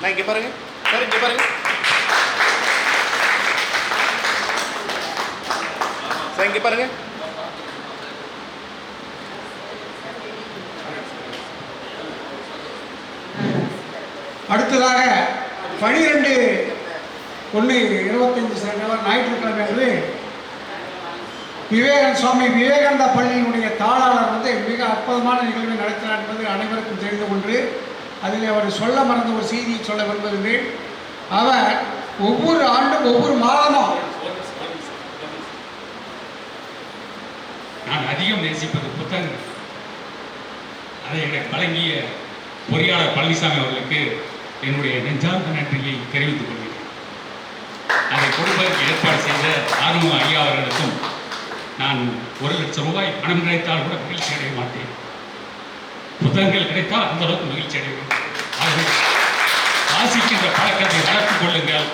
நான் இங்கே பாருங்க. சார் இங்கே பாருங்க. சார் இங்கே பாருங்க. அடுத்ததாக பனிரெண்டு ஒன்று இருபத்தஞ்சு செப்டம்பர் ஞாயிற்றுக்கிழமை அன்று விவேகன் சுவாமி விவேகானந்தா பள்ளியினுடைய தாளாளர் வந்து மிக அற்புதமான நிகழ்வை நடத்தினார் என்பது அனைவருக்கும் தெரிந்த ஒன்று அதில் அவர் சொல்ல மறந்த ஒரு செய்தியை சொல்ல விரும்புகிறேன் அவர் ஒவ்வொரு ஆண்டும் ஒவ்வொரு மாதமும் நான் அதிகம் நேசிப்பது புத்தகங்கள். அதை எனக்கு வழங்கிய பொறியாளர் பழனிசாமி அவர்களுக்கு என்னுடைய நெஞ்சார்ந்த நன்றியை தெரிவித்துக் கொள்கிறேன். அதை கொடுப்பதற்கு ஏற்பாடு செய்த ஆர்வம் ஐயா அவர்களுக்கும் நான் ஒரு லட்சம் ரூபாய் பணம் கிடைத்தால் கூட மகிழ்ச்சி அடைய மாட்டேன். புத்தகங்கள் கிடைத்தால் அந்த அளவுக்கு மகிழ்ச்சி அடைவோம். ஆகவே வாசிக்கின்ற பழக்கத்தை வளர்த்துக் கொள்ளுங்கள்.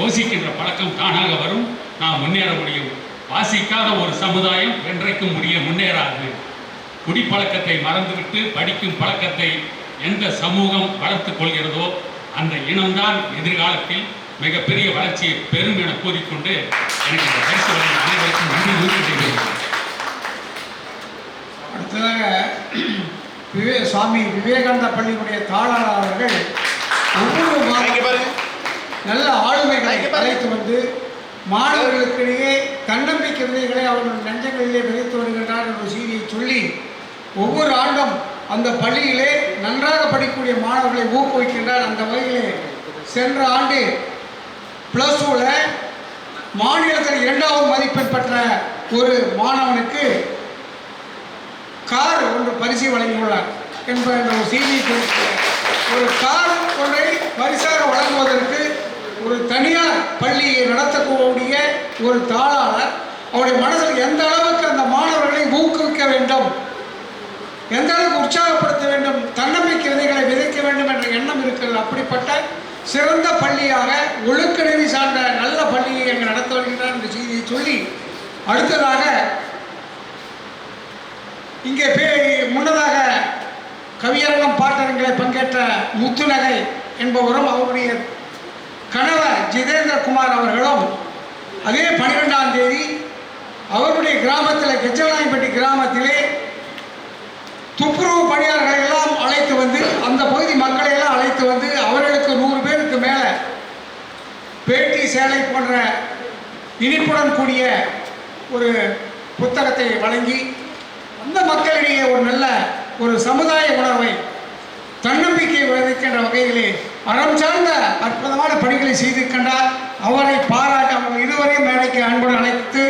யோசிக்கின்ற பழக்கம் தானாக வரும். நாம் முன்னேற முடியும். வாசிக்காத ஒரு சமுதாயம் என்றைக்கும் முடிய முன்னேறாது. குடிப்பழக்கத்தை மறந்துவிட்டு படிக்கும் பழக்கத்தை எந்த சமூகம் வளர்த்துக் கொள்கிறதோ அந்த இனம்தான் எதிர்காலத்தில் மிகப்பெரிய வளர்ச்சியை பெறும் என கூறிக்கொண்டு எனக்கு இந்த பரிசு வழங்கிய அனைவருக்கும் நன்றி கூறுகிறேன் அடுத்ததாக விவே சுவாமி விவேகானந்தா பள்ளியினுடைய தாளாளர் அவர்கள் ஒவ்வொரு மாதம் நல்ல ஆளுமைகளை. அழைத்து வந்து மாணவர்களுக்கிடையே தன்னம்பிக்கை விதைகளை அவர்கள் நெஞ்சங்களிலே விதைத்து வருகின்றார் என்ற செய்தியை சொல்லி ஒவ்வொரு ஆண்டும் அந்த பள்ளியிலே நன்றாக படிக்கக்கூடிய மாணவர்களை ஊக்குவிக்கின்றார் அந்த வகையிலே சென்ற ஆண்டு ப்ளஸ் டூவில் மாநிலத்தில் இரண்டாவது மதிப்பெண் பெற்ற ஒரு மாணவனுக்கு கார் ஒன்று பரிசு வழங்கியுள்ளார் என்ப என்ற ஒரு செய்தியை தெரிவிக்கிறேன். ஒரு கார் ஒன்றை பரிசாக வழங்குவதற்கு ஒரு தனியார் பள்ளியை நடத்தக்கூடிய ஒரு தாளாளர் அவருடைய மனதில் எந்த அளவுக்கு அந்த மாணவர்களை ஊக்குவிக்க வேண்டும் எந்த அளவுக்கு உற்சாகப்படுத்த வேண்டும் தன்னம்பிக்கை விதைகளை விதைக்க வேண்டும் என்ற எண்ணம் இருக்கிறது அப்படிப்பட்ட சிறந்த பள்ளியாக ஒழுக்க நெறி சார்ந்த நல்ல பள்ளியை அங்கு நடத்த வருகின்றார் என்ற செய்தியை சொல்லி அடுத்ததாக இங்கே பே முன்னதாக கவியரங்கம் பாட்டரங்களை பங்கேற்ற முத்துநகை என்பவரும் அவருடைய கணவர் ஜிதேந்திரகுமார் அவர்களும் அதே பன்னிரெண்டாம் தேதி அவருடைய கிராமத்தில் கெஜலாயம்பட்டி கிராமத்திலே துப்புரவு பணியாளர்களை எல்லாம் அழைத்து வந்து அந்த பகுதி மக்களை எல்லாம் அழைத்து வந்து அவர்களுக்கு நூறு பேருக்கு மேலே பேட்டி சேலை போன்ற இனிப்புடன் கூடிய ஒரு புத்தகத்தை வழங்கி இந்த மக்களிடையே ஒரு நல்ல ஒரு சமுதாய உணர்வை தன்னம்பிக்கை விளைவிக்கின்ற வகையிலே அறம் சார்ந்த அற்புதமான பணிகளை செய்திருக்கின்றார் அவரை பாராட்ட இதுவரையும் மேடைக்கு அன்புடன் அழைத்து